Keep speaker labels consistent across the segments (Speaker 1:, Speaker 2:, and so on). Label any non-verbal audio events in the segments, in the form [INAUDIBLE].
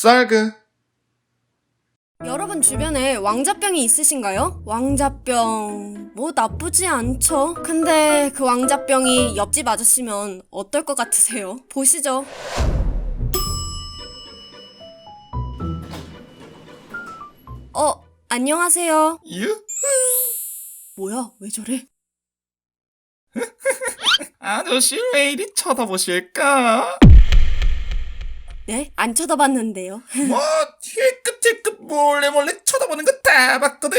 Speaker 1: 쌀그
Speaker 2: 여러분 주변에 왕자병이 있으신가요? 왕자병 뭐 나쁘지 않죠. 근데 그 왕자병이 옆집 아저씨면 어떨 것 같으세요? 보시죠. 어, 안녕하세요.
Speaker 1: 유?
Speaker 2: 뭐야, 왜 저래? [LAUGHS]
Speaker 1: 아저씨 왜 이리 쳐다보실까?
Speaker 2: 네? 안 쳐다봤는데요. [LAUGHS]
Speaker 1: 뭐 힐끗힐끗 몰래 몰래 쳐다보는 거 다 봤거든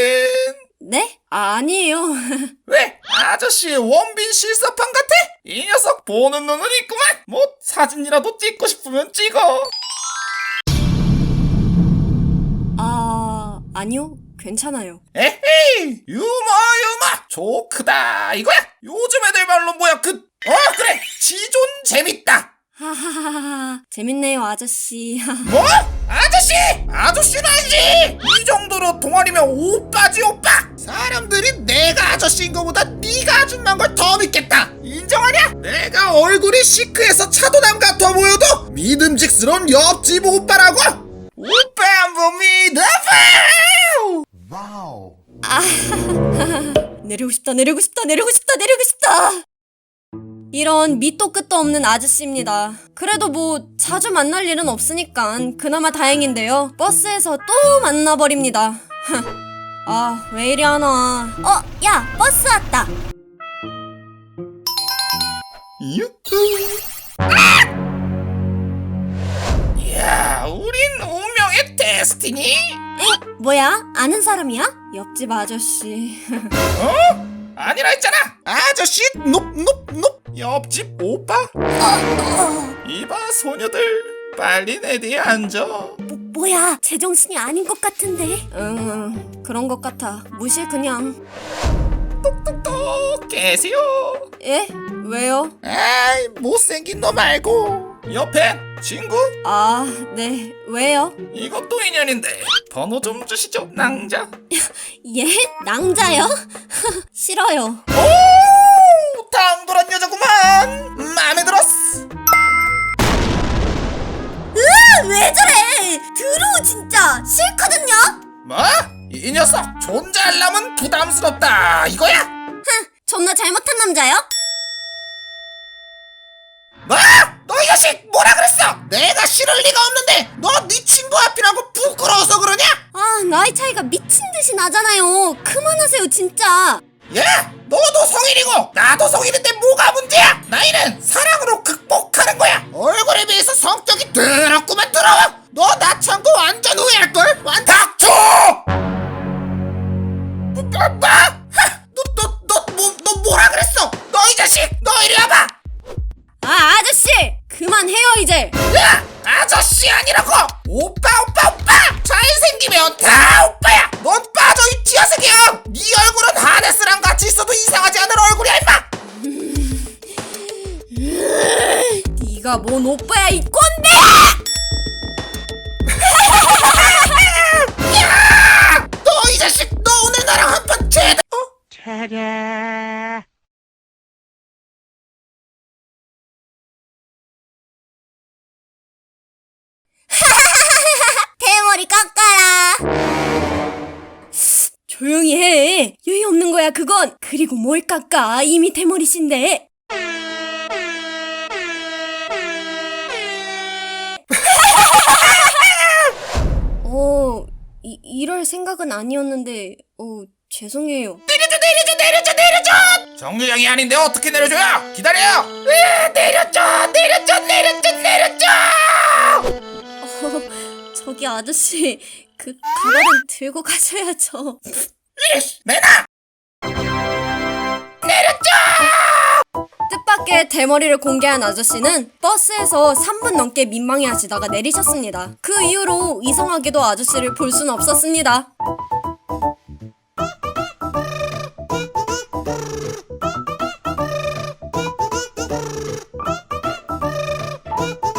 Speaker 2: 네? 아니에요. [LAUGHS]
Speaker 1: 왜? 아저씨의 원빈 실사판 같아? 이 녀석 보는 눈은 있구만 뭐 사진이라도 찍고 싶으면 찍어
Speaker 2: 아, 아니요. 괜찮아요.
Speaker 1: 에헤이 유머 유머 조크다 이거야 요즘 애들 말로 뭐야 그 어 그래 지존 재밌다
Speaker 2: 하하하하. 재밌네요, 아저씨. [LAUGHS]
Speaker 1: 뭐? 아저씨! 아저씨는 아니지! 이 정도로 동아리면 오빠지 오빠! 사람들이 내가 아저씨인 거보다 네가 아줌마인 걸 더 믿겠다! 인정하냐? 내가 얼굴이 시크해서 차도남 같아 보여도 믿음직스러운 옆집 오빠라고! 오빠 한번 믿어봐! [LAUGHS]
Speaker 2: 내리고 싶다, 내리고 싶다, 내리고 싶다, 내리고 싶다! 이런 밑도 끝도 없는 아저씨입니다. 그래도 뭐 자주 만날 일은 없으니까 그나마 다행인데요. 버스에서 또 만나버립니다. [LAUGHS] 아, 왜 이리 하나. 어, 야, 버스 왔다.
Speaker 1: 유후. 이야, 우린 운명의 데스티니?
Speaker 2: 에? 뭐야? 아는 사람이야? 옆집 아저씨. [LAUGHS]
Speaker 1: 어? 아니라 했잖아. 아저씨, 높 높 높 옆집 오빠. 이봐 소녀들, 빨리 내 뒤에 앉아.
Speaker 2: 뭐, 뭐야? 제정신이 아닌 것 같은데? 응, 그런 것 같아. 무시 그냥.
Speaker 1: 똑똑똑 계세요.
Speaker 2: 예? 왜요?
Speaker 1: 에이, 못생긴 너 말고. 옆에 친구?
Speaker 2: 아, 네. 왜요?
Speaker 1: 이것도 인연인데 번호 좀 주시죠, 낭자. [LAUGHS]
Speaker 2: 예? 낭자요? [LAUGHS] 싫어요.
Speaker 1: 오, 당돌한 여자구만. 마음에 들었어.
Speaker 2: 으아, 왜 저래? 드로우 진짜 싫거든요?
Speaker 1: 뭐? 이 녀석 존재하려면 부담스럽다 이거야?
Speaker 2: 존나 잘못한 남자요?
Speaker 1: 뭐? 너 이 자식 뭐라 그랬어? 내가 싫을 리가 없는데 너 네 친구 앞이라고 부끄러워서 그러냐?
Speaker 2: 아, 나이 차이가 미친 듯이 나잖아요. 그만하세요, 진짜.
Speaker 1: 야 너도 성인이고 나도 성인인데 뭐가 문제야? 나이는 사랑으로 극복하는 거야 얼굴에 비해서 성격이 더럽구만 더러워 너 나 참고 완전 후회할걸? 완 닥쳐! 뭐? 뭐? 뭐? 하! 너, 너, 너, 뭐, 너 뭐라 그랬어? 너 이 자식 너 이리 와봐
Speaker 2: 아, 아저씨! 그만해요, 이제.
Speaker 1: 야! 아저씨 아니라고! 오빠 오빠 오빠! 잘생기면 다 오빠야! 넌 빠져 이 지하세경! 네 얼굴은 하네스랑 같이 있어도 이상하지 않은 얼굴이야 임마!
Speaker 2: 네가 뭔 오빠야, 이 꼰대!
Speaker 1: 야! [LAUGHS] 너 이 자식 너 오늘 나랑 한판 제대 어? [LAUGHS]
Speaker 2: 대머리 깎아라. 조용히 해. 유의 없는 거야, 그건. 그리고 뭘 깎아. 이미 대머리신데. 이, 이럴 생각은 아니었는데, 어, 죄송해요.
Speaker 1: 내려줘 내려줘 내려줘 내려줘! 정류장이 아닌데 어떻게 내려줘요? 기다려요! 으, 내려줘 내려줘 내려줘 내려줘!
Speaker 2: 어, 저기 아저씨, 그 가발은 들고 가셔야죠.
Speaker 1: 내놔!
Speaker 2: 뜻밖의 대머리를 공개한 아저씨는 버스에서 3분 넘게 민망해 하시다가 내리셨습니다. 그 이후로 이상하게도 아저씨를 볼 수는 없었습니다.